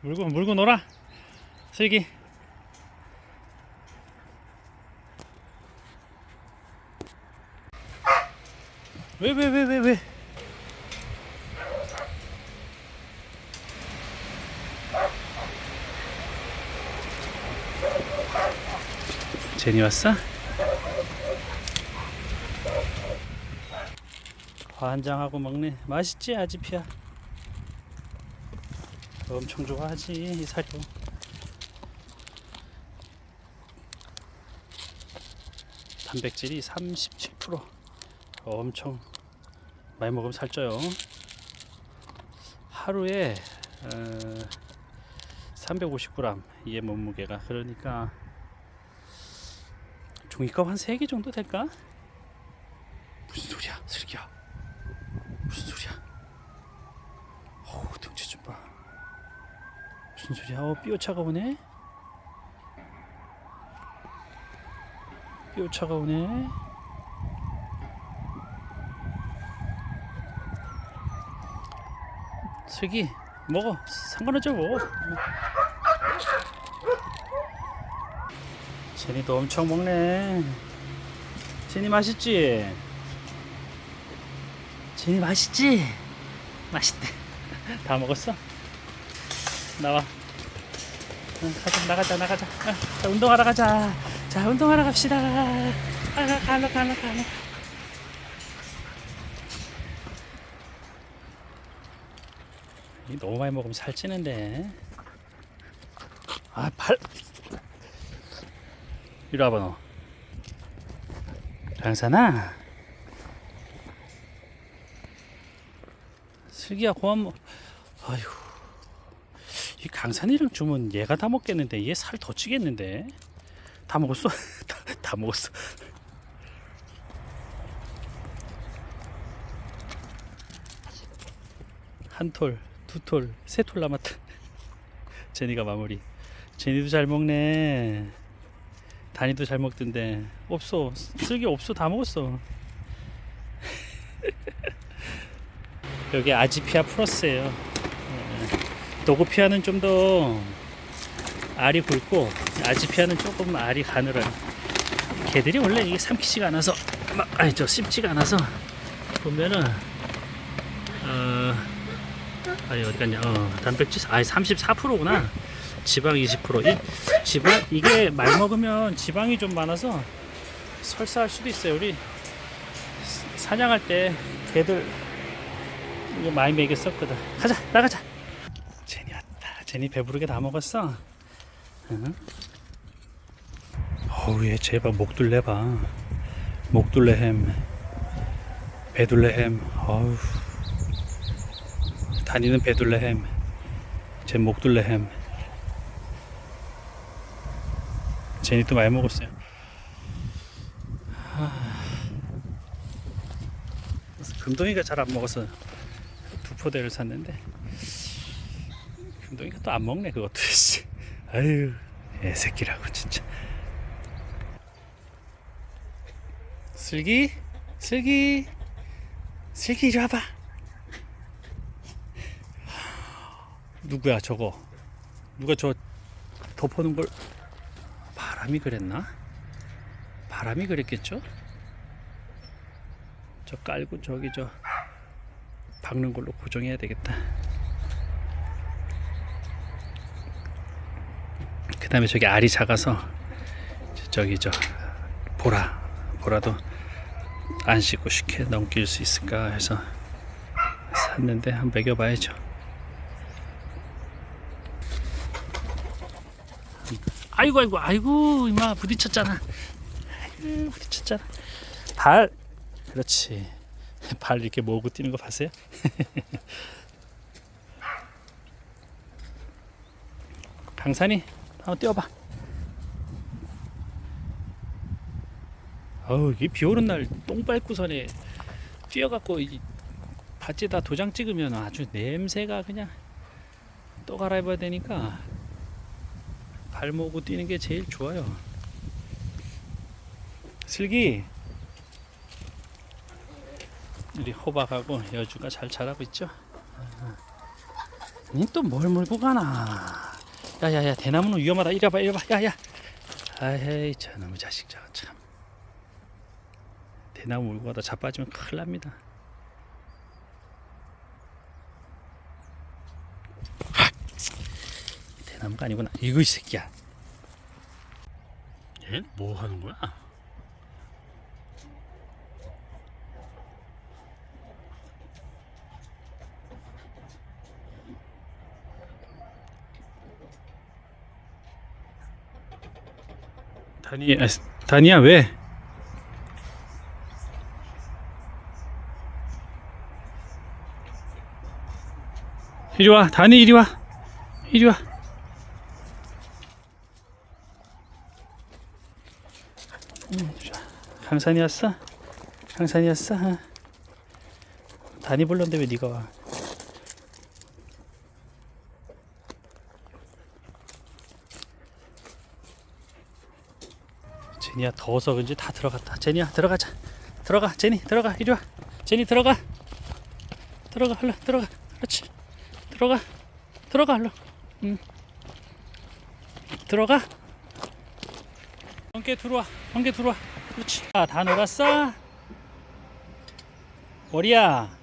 물고 물고 놀아. 슬기. 왜 왜 왜 왜 왜? 제니 왔어? 반장하고 먹네. 맛있지 아지피야 엄청 좋아하지 이 사료. 단백질이 37% 엄청 많이 먹으면 살쪄요. 하루에 어, 350g 이게 몸무게가. 그러니까 종이컵 한 3개 정도 될까? 무슨 소리야 슬기야? 무슨 소리야? 어우 등치 좀봐 무슨 소리야 어 삐어차가 오네 삐어차가 오네 슬기 먹어 상관없죠 뭐 제니도 엄청 먹네 제니 맛있지? 제니 맛있지? 맛있대 다 먹었어? 나와. 응, 가자 나가자 나가자. 응, 자, 운동하러 가자. 자 운동하러 갑시다. 가라 가라 가라 가라 이 너무 많이 먹으면 살찌는데. 아발 이리 와봐 너. 강산아 슬기야 먹 아휴 이 강산이랑 주면 얘가 다 먹겠는데 얘 살 더 찌겠는데? 다 먹었어? 다, 다 먹었어. 한 톨, 두 톨, 세 톨 남았다. 제니가 마무리. 제니도 잘 먹네. 다니도 잘 먹던데. 없어. 슬기 없어. 다 먹었어. 여기 아지피아 플러스예요 예. 도고피아는 좀 더 알이 굵고 아지피아는 조금 알이 가늘어요 개들이 원래 이게 삼키지가 않아서 막 아니 저 씹지가 않아서 보면은 어 아니 어디 갔냐 어 단백질 아니 34%구나 지방 20%. 이 지방 이게 말 먹으면 지방이 좀 많아서 설사할 수도 있어요. 우리 사냥할 때 개들 이거 많이 먹였었거든. 가자 나가자. 제니 배부르게 다 먹었어. 응? 어우 얘 제발 목둘레 봐. 목둘레 햄, 배둘레 햄. 어우 다니는 배둘레 햄, 제 목둘레 햄. 제니 또 많이 먹었어요. 금동이가 잘 안 먹어서 두 포대를 샀는데 금동이가 또 안 먹네 그것도. 씨. 아유 애새끼라고 진짜. 슬기, 슬기, 슬기 이리 와봐. 누구야 저거? 누가 저 덮어놓은 걸 바람이 그랬나? 바람이 그랬겠죠? 저 깔고 저기 저 박는 걸로 고정해야 되겠다. 그 다음에 저기 알이 작아서 저기 저 보라 보라도 안 씻고 쉽게 넘길 수 있을까 해서 샀는데 한번 먹여봐야죠. 아이고 아이고 아이고 이마 부딪혔잖아. 부딪혔잖아. 발. 그렇지. 발 이렇게 모으고 뛰는 거 봤어요? 강산이 한번 뛰어봐 어우 이게 비 오는 날똥 밟고선에 뛰어갖고 이 밭에다 도장 찍으면 아주 냄새가 그냥 또 갈아입어야 되니까 발 모으고 뛰는 게 제일 좋아요. 슬기 우리 호박하고 여주가 잘 자라고 있죠. 니또뭘 물고 가나? 야야야 대나무는 위험하다. 이리 와봐 이리 와봐. 야야. 아이 저놈의 자식 저거 참. 대나무 물고 가다 자빠지면 큰일 납니다. 대나무가 아니구나. 이거 이 새끼야. 얘뭐 하는 거야? 다니, 아, 다니야 왜? 이리 와, 다니 이리 와, 이리 와. 음, 좋아. 강산이 왔어? 강산이 왔어? 어. 다니 불렀는데 왜 네가 와? 제니야 더워서 그런지 다 들어갔다. 제니야 들어가자. 들어가. 제니 들어가. 이리 와. 제니 들어가. 들어가. 얼른 들어가. 그렇지. 들어가. 들어가. 얼른. 응. 들어가. 함께 들어와. 함께 들어와. 그렇지. 아, 다 놀았어? 머리야.